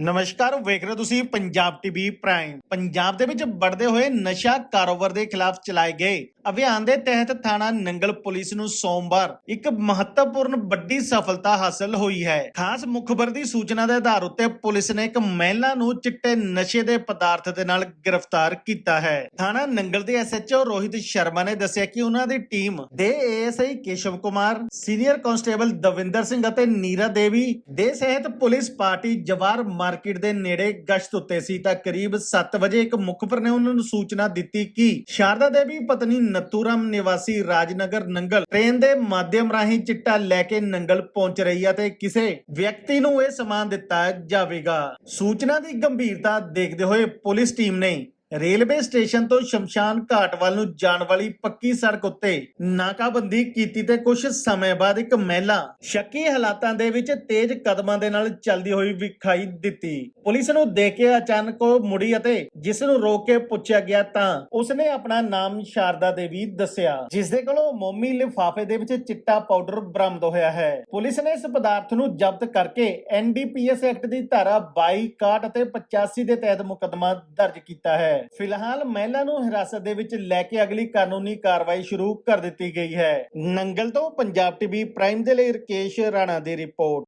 ਨਮਸਕਾਰ, ਵੇਖ ਰਹੇ ਹੋ ਤੁਸੀਂ ਪੰਜਾਬ ਟੀਵੀ ਪ੍ਰਾਈਮ। ਪੰਜਾਬ ਦੇ ਵਿੱਚ ਵੱਧਦੇ ਹੋਏ ਨਸ਼ਾ ਕਾਰੋਬਾਰ ਦੇ ਖਿਲਾਫ ਚਲਾਏ ਗਏ ਅਭਿਆਨ ਦੇ ਤਹਿਤ ਥਾਣਾ ਨੰਗਲ ਪੁਲਿਸ ਨੂੰ ਸੋਮਵਾਰ ਇੱਕ ਮਹੱਤਵਪੂਰਨ ਵੱਡੀ ਸਫਲਤਾ ਹਾਸਲ ਹੋਈ ਹੈ। ਖਾਸ ਮੁਖਬਰ ਦੀ ਸੂਚਨਾ ਦੇ ਆਧਾਰ ਉੱਤੇ ਪੁਲਿਸ ਨੇ ਇੱਕ ਮਹਿਲਾ ਨੂੰ ਚਿੱਟੇ ਨਸ਼ੇ ਦੇ ਪਦਾਰਥ ਦੇ ਨਾਲ ਗ੍ਰਿਫਤਾਰ ਕੀਤਾ ਹੈ। ਥਾਣਾ ਨੰਗਲ ਦੇ ਐਸਐਚਓ ਰੋਹਿਤ ਸ਼ਰਮਾ ਨੇ ਦੱਸਿਆ ਕਿ ਉਹਨਾਂ ਦੀ ਟੀਮ ਦੇ ASI Keshav Kumar, senior constable Davinder Singh ਅਤੇ ਨੀਰਾ ਦੇਵੀ ਦੇ ਸਹਿਤ ਪੁਲਿਸ ਪਾਰਟੀ ਜਵਾਰ ਮਾਰਕੀਟ ਦੇ ਨੇੜੇ ਗਸ਼ਤ ਉੱਤੇ ਸੀ। ਤਾਂ ਕਰੀਬ 7 ਵਜੇ ਇੱਕ ਮੁਖਬਰ ਨੇ ਉਹਨਾਂ ਨੂੰ ਸੂਚਨਾ ਦਿੱਤੀ ਕਿ ਸ਼ਾਰਦਾ ਦੇਵੀ ਪਤਨੀ ਨਤੂਰਾਮ ਨਿਵਾਸੀ ਰਾਜਨਗਰ ਨੰਗਲ ਟ੍ਰੇਨ ਦੇ ਮਾਧਿਅਮ ਰਾਹੀਂ ਚਿੱਟਾ ਲੈ ਕੇ ਨੰਗਲ ਪਹੁੰਚ ਰਹੀ ਹੈ ਤੇ ਕਿਸੇ ਵਿਅਕਤੀ ਨੂੰ ਇਹ ਸਮਾਨ ਦਿੱਤਾ ਜਾਵੇਗਾ। ਸੂਚਨਾ ਦੀ ਗੰਭੀਰਤਾ ਦੇਖਦੇ ਹੋਏ ਪੁਲਿਸ ਟੀਮ ਨੇ ਰੇਲਵੇ ਸਟੇਸ਼ਨ ਤੋਂ ਸ਼ਮਸ਼ਾਨ ਘਾਟ ਵੱਲ ਨੂੰ ਜਾਣ ਵਾਲੀ ਪੱਕੀ ਸੜਕ ਉੱਤੇ ਨਾਕਾਬੰਦੀ ਕੀਤੀ ਤੇ ਕੁਝ ਸਮੇਂ ਬਾਅਦ ਇੱਕ ਮਹਿਲਾ ਸ਼ੱਕੀ ਹਾਲਾਤਾਂ ਦੇ ਵਿੱਚ ਤੇਜ਼ ਕਦਮਾਂ ਦੇ ਨਾਲ ਚੱਲਦੀ ਹੋਈ ਵਿਖਾਈ ਦਿੱਤੀ। ਪੁਲਿਸ ਨੂੰ ਦੇਖ ਕੇ ਅਚਾਨਕ ਉਹ ਮੁੜੀ ਅਤੇ ਜਿਸ ਨੂੰ ਰੋਕ ਕੇ ਪੁੱਛਿਆ ਗਿਆ ਤਾਂ ਉਸਨੇ ਆਪਣਾ ਨਾਮ ਸ਼ਾਰਦਾ ਦੇਵੀ ਦੱਸਿਆ ਜਿਸ ਦੇ ਕੋਲੋਂ ਮੋਮੀ ਲਿਫਾਫੇ ਦੇ ਵਿੱਚ ਚਿੱਟਾ ਪਾਊਡਰ ਬਰਾਮਦ ਹੋਇਆ ਹੈ। ਪੁਲਿਸ ਨੇ ਇਸ ਪਦਾਰਥ ਨੂੰ ਜ਼ਬਤ ਕਰਕੇ ਐਨਡੀਪੀਐਸ ਐਕਟ ਦੀ ਧਾਰਾ 22 61 ਅਤੇ 85 ਦੇ ਤਹਿਤ ਮੁਕੱਦਮਾ ਦਰਜ ਕੀਤਾ ਹੈ। ਹੈ ਫਿਲਹਾਲ ਮਹਿਲਾ ਨੂੰ ਹਿਰਾਸਤ ਦੇ ਵਿੱਚ ਲੈ ਕੇ ਅਗਲੀ ਕਾਨੂੰਨੀ ਕਾਰਵਾਈ ਸ਼ੁਰੂ ਕਰ ਦਿੱਤੀ ਗਈ ਹੈ। ਨੰਗਲ ਤੋਂ ਪੰਜਾਬ ਟੀਵੀ ਪ੍ਰਾਈਮ ਦੇ ਲਈ ਰਕੇਸ਼ ਰਾਣਾ ਦੀ ਰਿਪੋਰਟ।